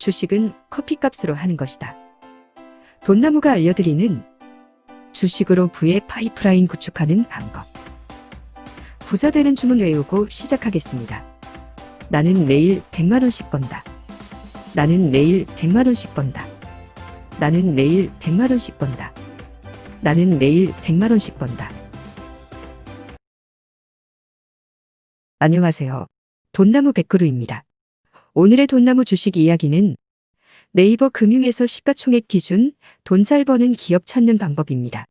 주식은 커피값으로 하는 것이다. 돈나무가 알려드리는 주식으로 부의 파이프라인 구축하는 방법. 부자 되는 주문 외우고 시작하겠습니다. 나는 매일 100만원씩 번다. 나는 매일 100만원씩 번다. 나는 매일 100만원씩 번다. 나는 매일 100만원씩 번다. 안녕하세요. 돈나무 백그루입니다. 오늘의 돈나무 주식 이야기는 네이버 금융에서 시가총액 기준 돈 잘 버는 기업 찾는 방법입니다.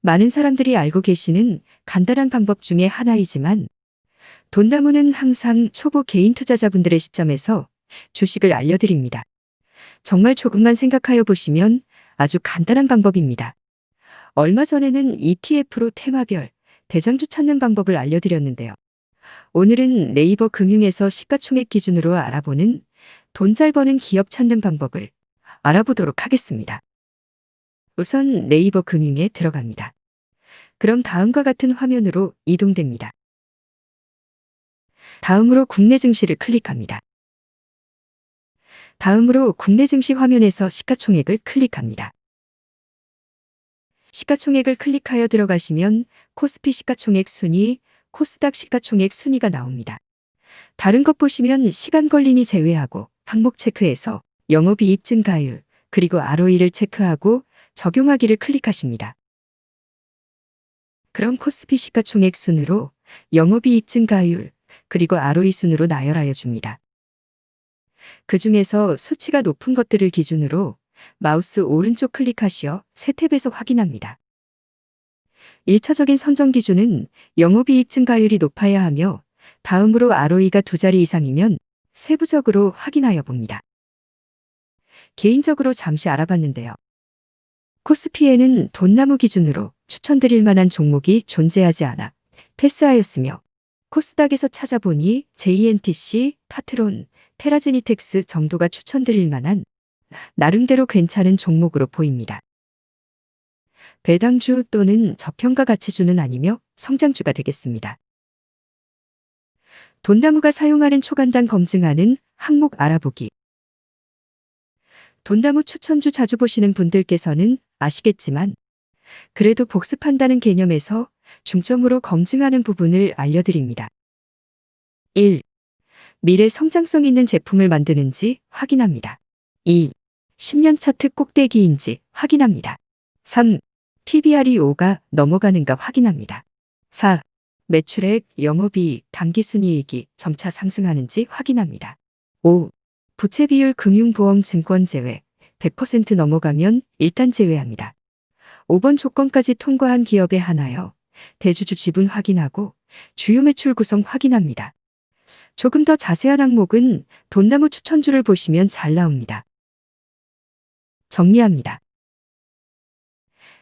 많은 사람들이 알고 계시는 간단한 방법 중에 하나이지만 돈나무는 항상 초보 개인 투자자분들의 시점에서 주식을 알려드립니다. 정말 조금만 생각하여 보시면 아주 간단한 방법입니다. 얼마 전에는 ETF로 테마별 대장주 찾는 방법을 알려드렸는데요. 오늘은 네이버 금융에서 시가총액 기준으로 알아보는 돈 잘 버는 기업 찾는 방법을 알아보도록 하겠습니다. 우선 네이버 금융에 들어갑니다. 그럼 다음과 같은 화면으로 이동됩니다. 다음으로 국내 증시를 클릭합니다. 다음으로 국내 증시 화면에서 시가총액을 클릭합니다. 시가총액을 클릭하여 들어가시면 코스피 시가총액 순위, 코스닥 시가총액 순위가 나옵니다. 다른 것 보시면 시간 걸림이 제외하고 항목 체크해서 영업이익 증가율, 그리고 ROE를 체크하고 적용하기를 클릭하십니다. 그럼 코스피 시가총액 순으로 영업이익 증가율, 그리고 ROE 순으로 나열하여 줍니다. 그 중에서 수치가 높은 것들을 기준으로 마우스 오른쪽 클릭하시어 새 탭에서 확인합니다. 1차적인 선정 기준은 영업이익 증가율이 높아야 하며 다음으로 ROE가 두 자리 이상이면 세부적으로 확인하여 봅니다. 개인적으로 잠시 알아봤는데요. 코스피에는 돈나무 기준으로 추천드릴 만한 종목이 존재하지 않아 패스하였으며 코스닥에서 찾아보니 JNTC, 파트론, 테라제니텍스 정도가 추천드릴 만한 나름대로 괜찮은 종목으로 보입니다. 배당주 또는 저평가 가치주는 아니며 성장주가 되겠습니다. 돈나무가 사용하는 초간단 검증하는 항목 알아보기. 돈나무 추천주 자주 보시는 분들께서는 아시겠지만 그래도 복습한다는 개념에서 중점으로 검증하는 부분을 알려드립니다. 1. 미래 성장성 있는 제품을 만드는지 확인합니다. 2. 10년 차트 꼭대기인지 확인합니다. 3. PBR이 5가 넘어가는가 확인합니다. 4. 매출액, 영업이익, 당기순이익이 점차 상승하는지 확인합니다. 5. 부채 비율 금융보험 증권 제외 100% 넘어가면 일단 제외합니다. 5번 조건까지 통과한 기업에 하나여 대주주 지분 확인하고 주요 매출 구성 확인합니다. 조금 더 자세한 항목은 돈나무 추천주를 보시면 잘 나옵니다. 정리합니다.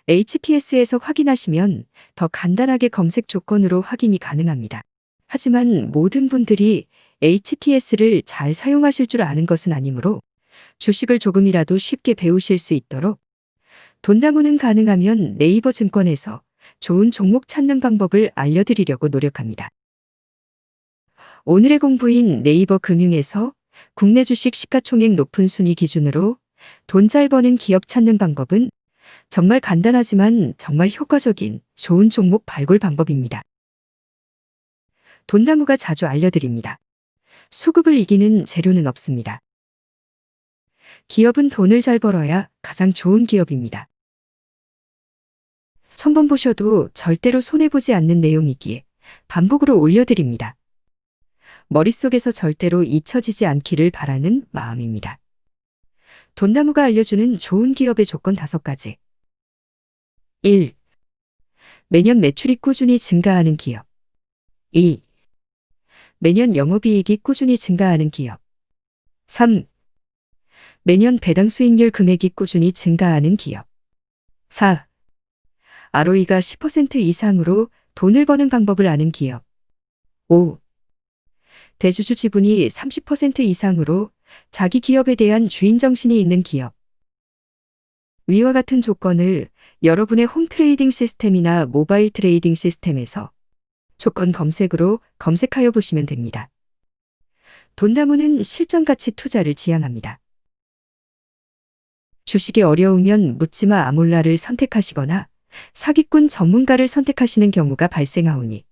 HTS에서 확인하시면 더 간단하게 검색 조건으로 확인이 가능합니다. 하지만 모든 분들이 HTS를 잘 사용하실 줄 아는 것은 아니므로 주식을 조금이라도 쉽게 배우실 수 있도록 돈나무는 가능하면 네이버 증권에서 좋은 종목 찾는 방법을 알려드리려고 노력합니다. 오늘의 공부인 네이버 금융에서 국내 주식 시가총액 높은 순위 기준으로 돈 잘 버는 기업 찾는 방법은 정말 간단하지만 정말 효과적인 좋은 종목 발굴 방법입니다. 돈나무가 자주 알려드립니다. 수급을 이기는 재료는 없습니다. 기업은 돈을 잘 벌어야 가장 좋은 기업입니다. 천번 보셔도 절대로 손해보지 않는 내용이기에 반복으로 올려드립니다. 머릿속에서 절대로 잊혀지지 않기를 바라는 마음입니다. 돈나무가 알려주는 좋은 기업의 조건 다섯 가지. 1. 매년 매출이 꾸준히 증가하는 기업. 2. 매년 영업이익이 꾸준히 증가하는 기업. 3. 매년 배당 수익률 금액이 꾸준히 증가하는 기업. 4. ROE가 10% 이상으로 돈을 버는 방법을 아는 기업. 5. 대주주 지분이 30% 이상으로 자기 기업에 대한 주인 정신이 있는 기업. 위와 같은 조건을 여러분의 홈 트레이딩 시스템이나 모바일 트레이딩 시스템에서 조건 검색으로 검색하여 보시면 됩니다. 돈나무는 실전 가치 투자를 지향합니다. 주식이 어려우면 묻지마 아몰라를 선택하시거나 사기꾼 전문가를 선택하시는 경우가 발생하오니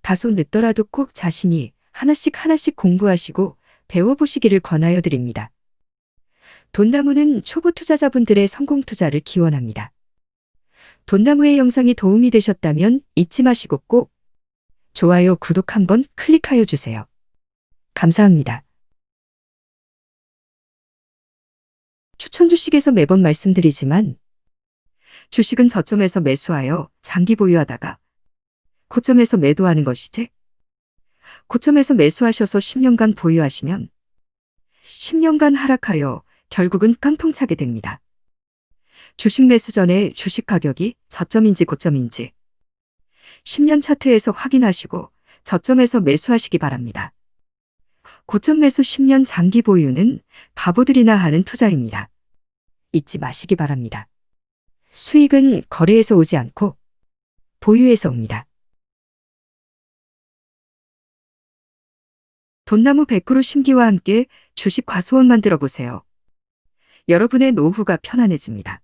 다소 늦더라도 꼭 자신이 하나씩 하나씩 공부하시고 배워보시기를 권하여 드립니다. 돈나무는 초보 투자자분들의 성공 투자를 기원합니다. 돈나무의 영상이 도움이 되셨다면 잊지 마시고 꼭 좋아요, 구독 한번 클릭하여 주세요. 감사합니다. 추천 주식에서 매번 말씀드리지만 주식은 저점에서 매수하여 장기 보유하다가 고점에서 매도하는 것이지 고점에서 매수하셔서 10년간 보유하시면 10년간 하락하여 결국은 깡통차게 됩니다. 주식 매수 전에 주식 가격이 저점인지 고점인지 10년 차트에서 확인하시고 저점에서 매수하시기 바랍니다. 고점 매수 10년 장기 보유는 바보들이나 하는 투자입니다. 잊지 마시기 바랍니다. 수익은 거래에서 오지 않고 보유에서 옵니다. 돈나무 100% 심기와 함께 주식 과수원 만들어 보세요. 여러분의 노후가 편안해집니다.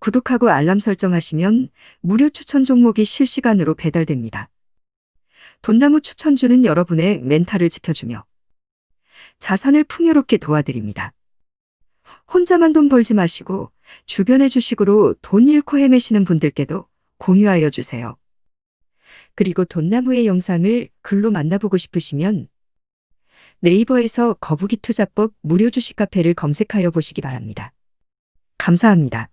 구독하고 알람 설정하시면 무료 추천 종목이 실시간으로 배달됩니다. 돈나무 추천주는 여러분의 멘탈을 지켜주며 자산을 풍요롭게 도와드립니다. 혼자만 돈 벌지 마시고 주변의 주식으로 돈 잃고 헤매시는 분들께도 공유하여 주세요. 그리고 돈나무의 영상을 글로 만나보고 싶으시면 네이버에서 거북이 투자법 무료 주식 카페를 검색하여 보시기 바랍니다. 감사합니다.